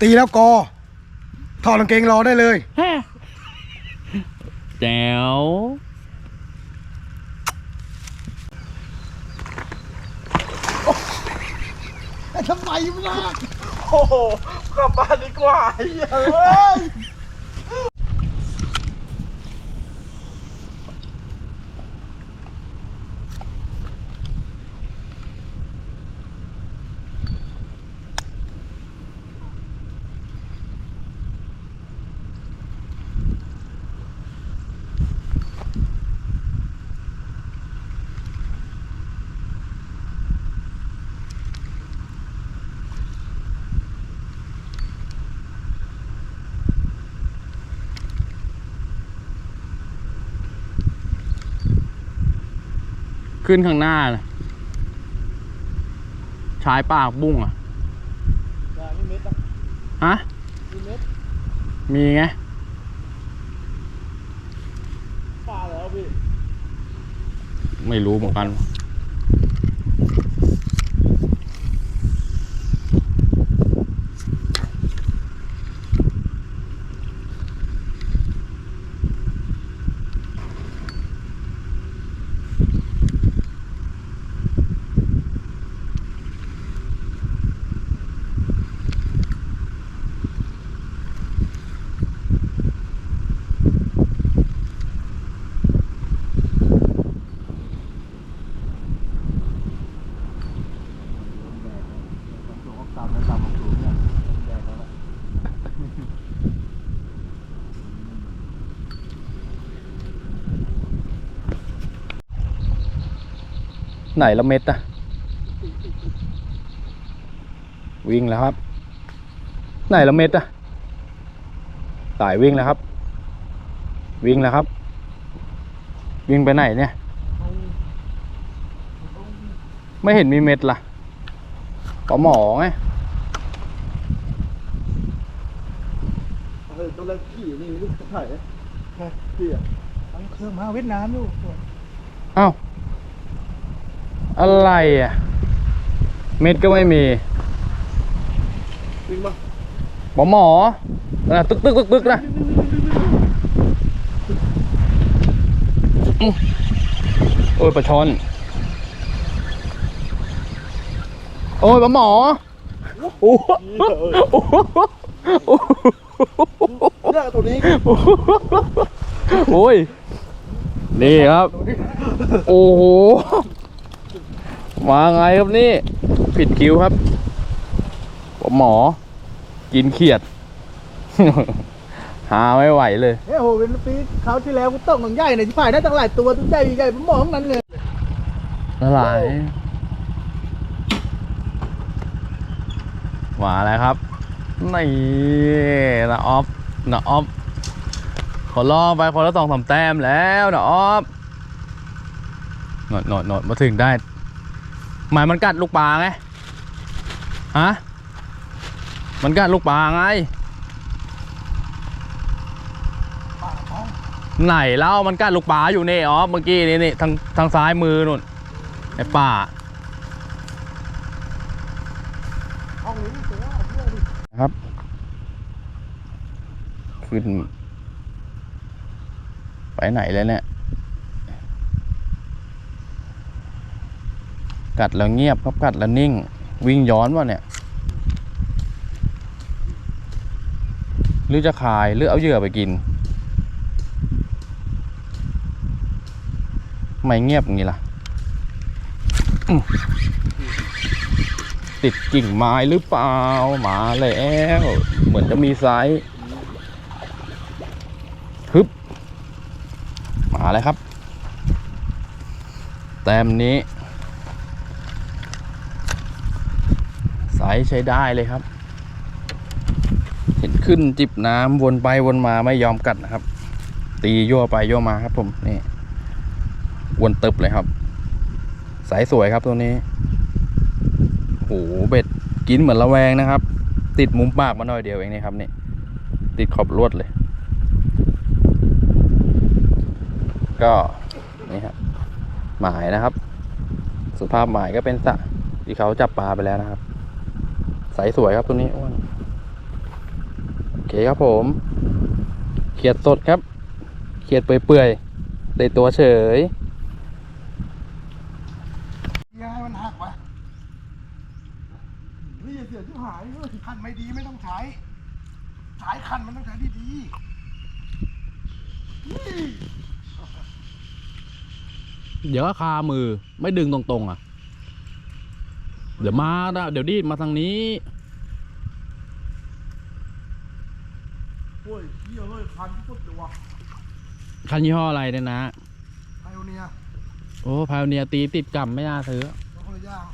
ตีแล้วกอถอดกางเกงรอได้เลยแจ๋วทำไมล่ะโอ้โหกลับบ้านดีกว่าไอ้เหี้ย ขึ้นข้างหน้านะชายปากบุ้งอะนี่เม็ดนะฮะนี่เม็ดมีไงปลาแล้วพี่ ไม่รู้เหมือนกัน ตัวก็ตามแล้วตามของสูงเนี่ยแดงแล้วไหนละเม็ดอะวิ่งแล้วครับ ไหนละเม็ดอะสายวิ่งแล้วครับ วิ่งแล้วครับ วิ่งไปไหนเนี่ย ไม่เห็นมีเม็ดล่ะปลาหมอไง เฮ้ยตัวเล็กขี่นี่ลูกไถ่พี่อะทั้งเครื่องมาเวียดนามอยู่เอ้าอะไรอะ เม็ดก็ไม่มีจริงปะหมอหมอนะตึกตึกตึกตึกนะอื้อโอ้ยปลาชอนโอ้ยปลาหมอโอ้โหโอ้โหโอ้โห เนี่ยตัวนี้โอ้ย นี่ครับ โอ้โห มาไงครับนี่ ผิดคิวครับปลาหมอ กินเขียด หาไม่ไหวเลยเฮ้ยโหเป็นปีคราวที่แล้วกูตกหนังใหญ่ในที่ฝ่ายได้ตั้งหลายตัวตัวใหญ่ใหญ่ผมมองนั้นเลยละลายมาแล้วครับ นี่นะออฟนะออฟขอล่อไปคนละสองสามแต้มแล้วนะออฟหนดหนดหนดมาถึงได้ หมายมันกัดลูกปลาไงฮะมันกัดลูกปลาไงไหนเล่ามันกัดลูกปลาอยู่นี่อ๋อเมื่อกี้นี่นี่ทางทางซ้ายมือนู่นไอ้ป่า ห้องนี้ตัวเพื่อดิ นะ ครับ ขึ้น ไปไหนเลยเนี่ย กัดแล้วเงียบครับกัดแล้วนิ่ง วิ่งย้อนวะเนี่ย หรือจะขายหรือเอาเหยื่อไปกิน ไม่เงียบอย่างนี้ล่ะ ติดกิ่งไม้หรือเปล่ามาแล้ว เหมือนจะมีไซส์ฮึบมาแล้วครับ แต้มนี้ไซส์ใช้ได้เลยครับ เห็นขึ้นจิบน้ำวนไปวนมาไม่ยอมกัดนะครับ ตียั่วไปยั่วมาครับผมนี่วนตึบเลยครับ สายสวยครับตัวนี้ หเบ็ดกินเหมือนระแวงนะครับ ติดมุมปากมาหน่อยเดียวเองนี่ครับนี่ติดขอบลวดเลย ก็นี่ครับหมายนะครับ สุภาพหมายก็เป็นสะที่เขาจับปลาไปแล้วนะครับใสสวยครับตัวนี้อ้วนเคครับผมเขียดสดครับเขียดเปื่อยๆในตัวเฉย อย่าให้มันหักวะนี่อย่าเสียที่ หายเว้ยคันไม่ดีไม่ต้องใช้สายคันมันต้องใช้ดีๆนี่เดี๋ยวก็คามือไม่ดึงตรงๆอะ เดี๋ยวมานะเดี๋ยวดีดมาทางนี้ โอ้ยเหี้ยเลยคันที่สุดเลยวะคันยี่ห้ออะไรเนี่ยนะไพโอเนียโอ้พาวเนียตีติดกำไม่น่าซื้อ แล้วคนละอย่าง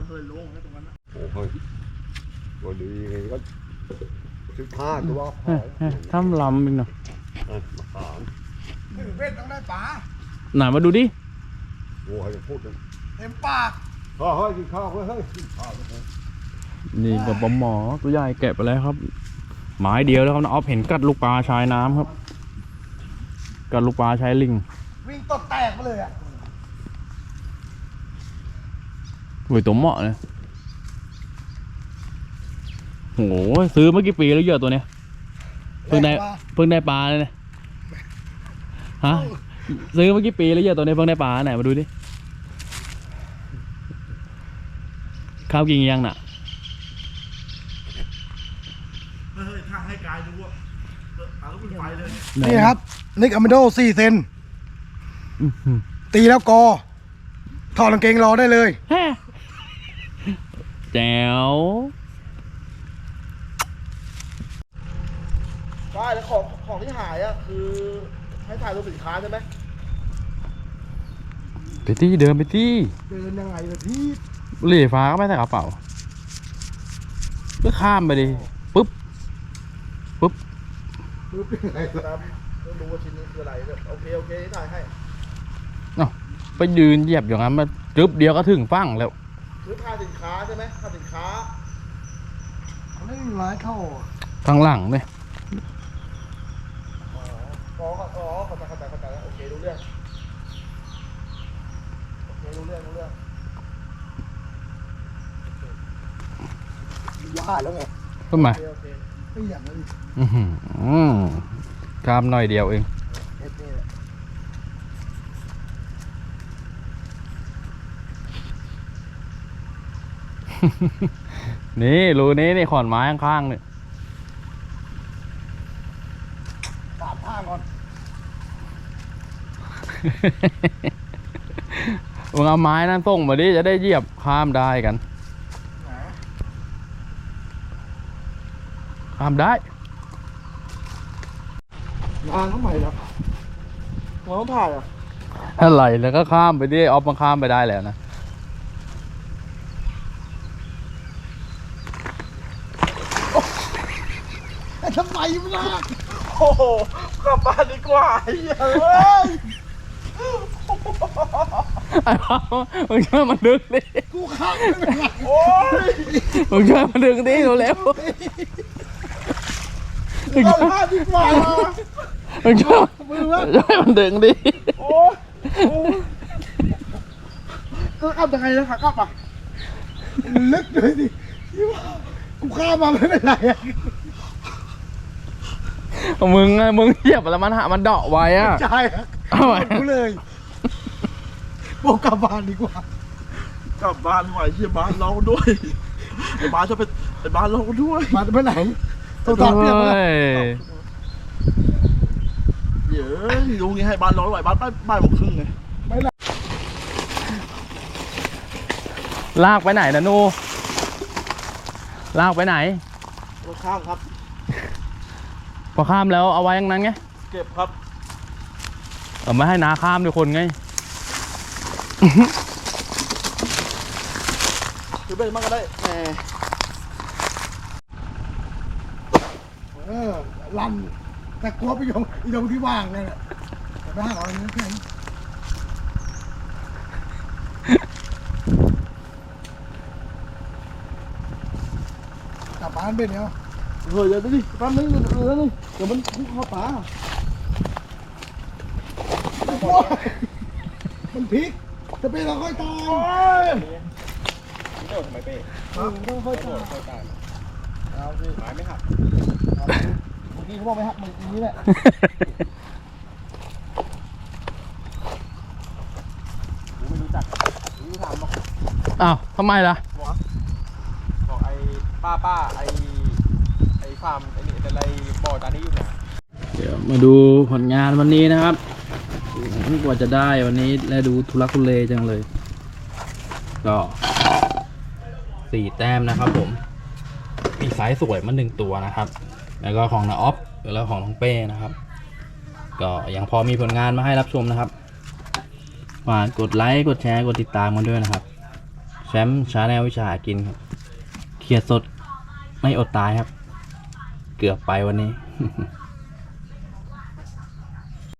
เอาแล้วเฮ้ยโล่งแล้วตรงนั้นนะโอ้ยตัวดีไงก็สิบห้าตัวพอทำลำอีกเนาะเออมาขามไม่ถึงเบ็ดต้องได้ปลาไหนมาดูดิโอ้ยพูดกันเต็มปากเฮ้ยเฮ้ยกินข้าวเฮ้ยเฮ้ยกินข้าวเฮ้ยนี่กับปลาหมอตัวใหญ่แกะไปแล้วครับ หมายเดียวแล้วครับนะออฟเห็นกัดลูกปลาชายน้ำครับ กัดลูกปลาชายลิง วิ่งตดแตกมาเลยอะ อุ้ยตัวเหมาะเลยโหซื้อเมื่อกี่ปีแล้วเหยอะตัวเนี้ยเพิ่งได้แรงปะเพิ่งได้ปลาเลยเนี่ยฮะซื้อเมื่อกี่ปีแล้วเหยอะตัวเนี้ยเพิ่งได้ปลาไหนมาดูดิข้าวกินยังน่ะเฮ้ยถ้าให้กายดูว่าเอาลูกไปเลยนี่ครับนิกอะมิโดสี่เซนอื้อหือตีแล้วกอถอดกางเกงรอได้เลย แฮ่แจ๋วได้แล้วของของที่หายอะคือให้ถ่ายรูปสินค้าใช่ไหมไปที่เดินไปที่เดินยังไงล่ะพี่เหลี่ยฟ้าก็ไม่ใส่กระเป๋าก็ข้ามไปดิปุ๊บปุ๊บรู้เป็นไงล่ะครับไม่รู้ว่าชิ้นนี้คืออะไรโอเคโอเคถ่ายให้ ไปยืนเหยียบอย่างนั้นมาจึ๊บเดียวก็ถึงฟังแล้ว คือถ่ายสินค้าใช่ไหมถ่ายสินค้าเขาไม่มีไม้เข้าข้างหลังเนี่ยอ๋ออ๋อเข้าใจเข้าใจเข้าใจแล้วโอเครู้เรื่องโอเครู้เรื่องรู้เรื่องว่าแล้วไงขึ้นมาโอเคโอเค ไม่อย่างนั้น อื้อหือข้ามหน่อยเดียวเอง เอ็ดนี่แหละ นี่รูนี้นี่ขอนไม้ข้างๆเนี่ยปาดผ้าก่อนมึงเอาไม้นั่นส่งมาดิจะได้เหยียบข้ามได้กัน ข้ามได้งานทำไมล่ะเราต้องถ่ายอะอะไรแล้วก็ข้ามไปดิออฟมันข้ามไปได้แล้วนะ อ้ทำไมมันล่ะโอ้โหกลับบ้านดีกว่าไอ้เหี้ยเอ้ยไอ้พ่อมึงช่วยมันดึงดิกูข้ามไม่เป็นไรโอ้ยมึงช่วยมันดึงดิเร็วๆมึงกลับช่วยบ้านดีกว่ามึงช่วยมือวะช่วยมันดึงดิโอ้ยโอ้ยก็กลับยังไงนะขากลับอะลึกเลยดิกูข้ามมาไม่เป็นไรอะ มึงไงมึงเหยียบแล้วมันหามันเดาะไว้อะ ใช่อะเอาไว้กูเลยบอกกลับบ้านดีกว่า กลับบ้านไหวเชี่ยบ้านเราด้วยไอ้บ้านจะเป็นไอ้บ้านเราด้วยมาไปไหนโทรศัพท์เรียกมา เฮ้ยเดี๋ยวดูงี้ให้บ้านเราไหวบ้านป้ายป้ายบอกครึ่งไงลากไปไหนนะนูลากไปไหน รถข้างครับพ อข้ามแล้วเอาไว้อย่างนั้นไง เก็บครับ เอาไม่ให้นาข้ามด้วยคนไง ถือเป็นมั่งก็ได้แหมเออลั่นแต่กลัวไปยงยงที่ว่างนั่นแหละแต่ไม่ห้าร้อยนี้แค่นี้กลับบ้านไปเนี่ย เฮ้ยเดี๋ยวดิแป๊บนึงเดี๋ยวเดี๋ยวนึงเดี๋ยวมันพุ่งเข้าป่ามันพลิกจะเป็นเราค่อยตายพี่โดดทำไมเป้ต้องค่อยตายค่อยตามเอาสิไม้ไม่หักเมื่อกี้เขาบอกไปหักมืออย่างนี้แหละกูไม่รู้จักกูถามบอกอ้าวทำไมล่ะบอกไอ้ป้าป้าไอ้ ไอ้ฟามไอ้นี่อะไรบ่อตานี้อยู่ไหนเดี๋ยวมาดูผลงานวันนี้นะครับกว่าจะได้วันนี้และดูทุลักทุเลจังเลย ก็สี่แต้มนะครับผมมีไซส์สวยมาหนึ่งตัวนะครับ แล้วก็ของนาออฟแล้วของน้องเป้นะครับ ก็ยังพอมีผลงานมาให้รับชมนะครับฝากกดไลค์กดแชร์กดติดตามกันด้วยนะครับ แชมป์ชาแนลวิชาหากินครับเครียดสดไม่อดตายครับ เกือบไปวันนี้